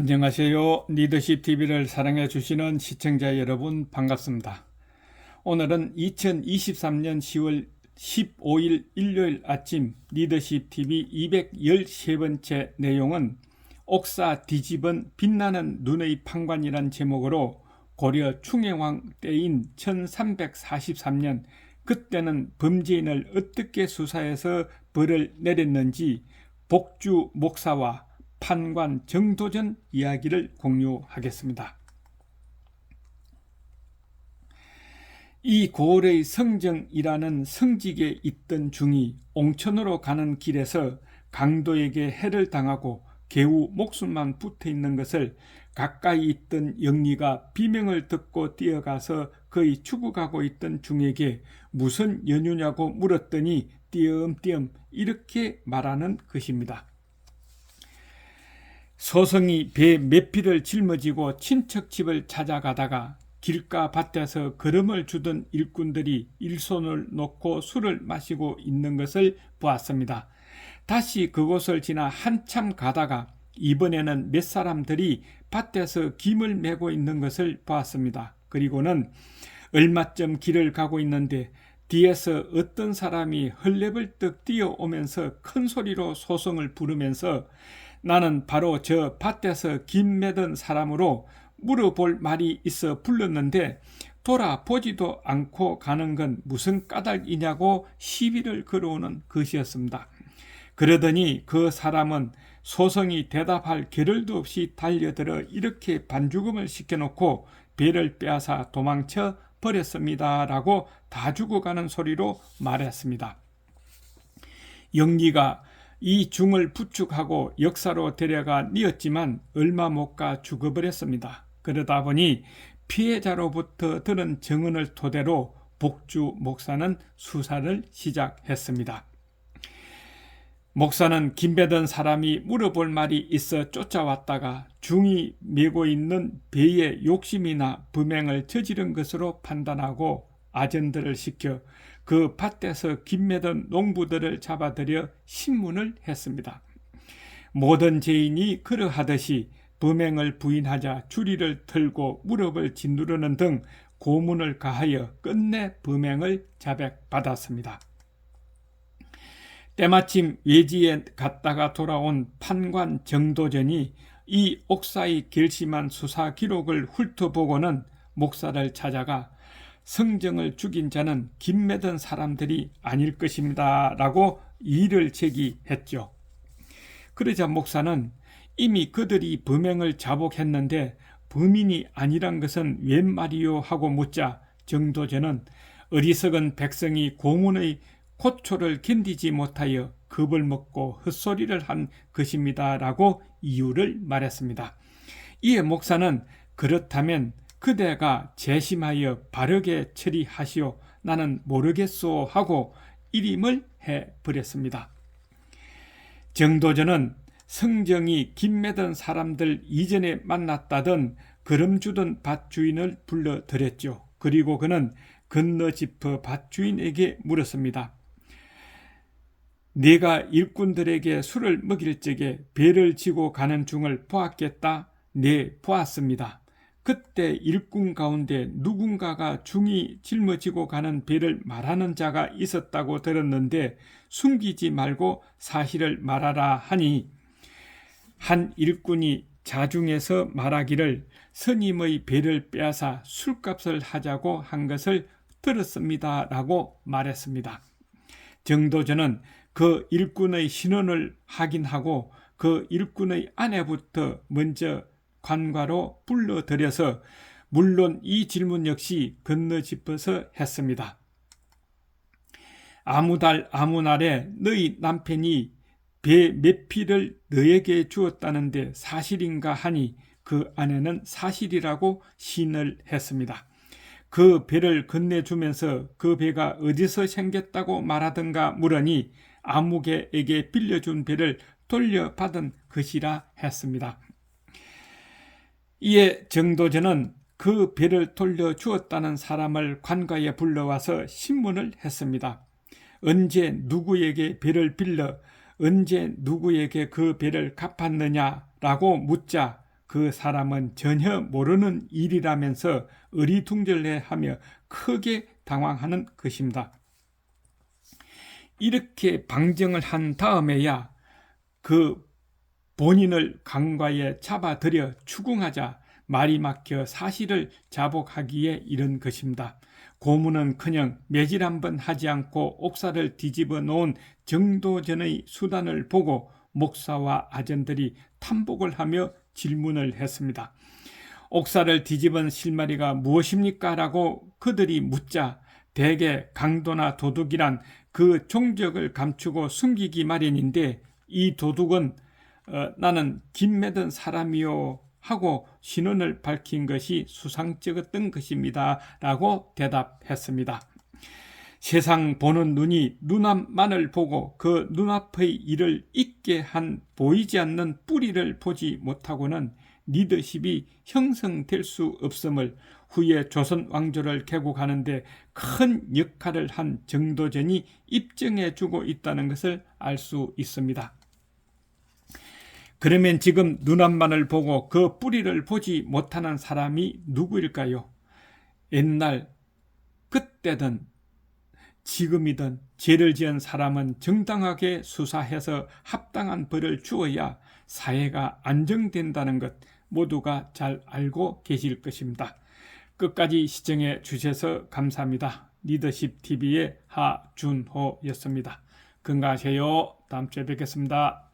안녕하세요. 리더십 TV를 사랑해 주시는 시청자 여러분 반갑습니다. 오늘은 2023년 10월 15일 일요일 아침 리더십 TV 213번째 내용은 옥사 뒤집은 빛나는 눈의 판관이란 제목으로 고려 충해왕 때인 1343년 그때는 범죄인을 어떻게 수사해서 벌을 내렸는지 복주 목사와 판관 정도전 이야기를 공유하겠습니다. 이 고을의 성정이라는 성직에 있던 중이 옹천으로 가는 길에서 강도에게 해를 당하고 개우 목숨만 붙어 있는 것을 가까이 있던 영리가 비명을 듣고 뛰어가서 거의 죽어가고 있던 중에게 무슨 연유냐고 물었더니 띄엄띄엄 이렇게 말하는 것입니다. 소성이 배 몇 피를 짊어지고 친척 집을 찾아가다가 길가 밭에서 걸음을 주던 일꾼들이 일손을 놓고 술을 마시고 있는 것을 보았습니다. 다시 그곳을 지나 한참 가다가 이번에는 몇 사람들이 밭에서 김을 메고 있는 것을 보았습니다. 그리고는 얼마쯤 길을 가고 있는데 뒤에서 어떤 사람이 헐레벌떡 뛰어오면서 큰 소리로 소성을 부르면서 나는 바로 저 밭에서 김 매던 사람으로 물어볼 말이 있어 불렀는데 돌아보지도 않고 가는 건 무슨 까닭이냐고 시비를 걸어오는 것이었습니다. 그러더니 그 사람은 소성이 대답할 겨를도 없이 달려들어 이렇게 반죽음을 시켜놓고 배를 빼앗아 도망쳐 버렸습니다. 라고 다 죽어가는 소리로 말했습니다. 영기가 이 중을 부축하고 역사로 데려가 뉘었지만 얼마 못 가 죽어버렸습니다. 그러다 보니 피해자로부터 들은 증언을 토대로 복주 목사는 수사를 시작했습니다. 목사는 김배던 사람이 물어볼 말이 있어 쫓아왔다가 중이 메고 있는 배의 욕심이나 범행을 저지른 것으로 판단하고 아전들을 시켜 그 밭에서 김매던 농부들을 잡아들여 신문을 했습니다. 모든 죄인이 그러하듯이 범행을 부인하자 주리를 틀고 무릎을 짓누르는 등 고문을 가하여 끝내 범행을 자백받았습니다. 때마침 외지에 갔다가 돌아온 판관 정도전이 이 옥사의 결심한 수사 기록을 훑어보고는 목사를 찾아가 성정을 죽인 자는 김매던 사람들이 아닐 것입니다. 라고 이를 제기했죠. 그러자 목사는 이미 그들이 범행을 자복했는데 범인이 아니란 것은 웬 말이요 하고 묻자 정도전은 어리석은 백성이 고문의 고초를 견디지 못하여 겁을 먹고 헛소리를 한 것입니다. 라고 이유를 말했습니다. 이에 목사는 그렇다면 그대가 재심하여 바르게 처리하시오. 나는 모르겠소 하고 일임을 해 버렸습니다. 정도전은 성정이 김매던 사람들 이전에 만났다던 그름 주던 밭주인을 불러들였죠. 그리고 그는 건너 짚어 밭주인에게 물었습니다. 내가 일꾼들에게 술을 먹일 적에 배를 지고 가는 중을 보았겠다. 네, 보았습니다. 그때 일꾼 가운데 누군가가 중이 짊어지고 가는 배를 말하는 자가 있었다고 들었는데 숨기지 말고 사실을 말하라 하니 한 일꾼이 자중해서 말하기를 스님의 배를 빼앗아 술값을 하자고 한 것을 들었습니다. 라고 말했습니다. 정도전은 그 일꾼의 신원을 확인하고 그 일꾼의 아내부터 먼저 관과로 불러들여서 물론 이 질문 역시 건너 짚어서 했습니다. 아무 달 아무 날에 너희 남편이 배 몇 피를 너에게 주었다는데 사실인가 하니 그 아내는 사실이라고 신을 했습니다. 그 배를 건네주면서 그 배가 어디서 생겼다고 말하던가 물으니 아무개에게 빌려준 배를 돌려받은 것이라 했습니다. 이에 정도전은 그 배를 돌려 주었다는 사람을 관가에 불러와서 신문을 했습니다. 언제 누구에게 배를 빌려 언제 누구에게 그 배를 갚았느냐라고 묻자 그 사람은 전혀 모르는 일이라면서 어리둥절해하며 크게 당황하는 것입니다. 이렇게 방정을 한 다음에야 그 본인을 강과에 잡아들여 추궁하자 말이 막혀 사실을 자복하기에 이른 것입니다. 고문은 그냥 매질 한 번 하지 않고 옥사를 뒤집어 놓은 정도전의 수단을 보고 목사와 아전들이 탐복을 하며 질문을 했습니다. 옥사를 뒤집은 실마리가 무엇입니까? 라고 그들이 묻자 대개 강도나 도둑이란 그 종적을 감추고 숨기기 마련인데 이 도둑은 어, 나는 김매던 사람이요 하고 신원을 밝힌 것이 수상쩍었던 것입니다. 라고 대답했습니다. 세상 보는 눈이 눈앞만을 보고 그 눈앞의 일을 잊게 한 보이지 않는 뿌리를 보지 못하고는 리더십이 형성될 수 없음을 후에 조선 왕조를 개국하는데 큰 역할을 한 정도전이 입증해 주고 있다는 것을 알 수 있습니다. 그러면 지금 눈앞만을 보고 그 뿌리를 보지 못하는 사람이 누구일까요? 옛날 그때든 지금이든 죄를 지은 사람은 정당하게 수사해서 합당한 벌을 주어야 사회가 안정된다는 것 모두가 잘 알고 계실 것입니다. 끝까지 시청해 주셔서 감사합니다. 리더십 TV의 하준호였습니다. 건강하세요. 다음 주에 뵙겠습니다.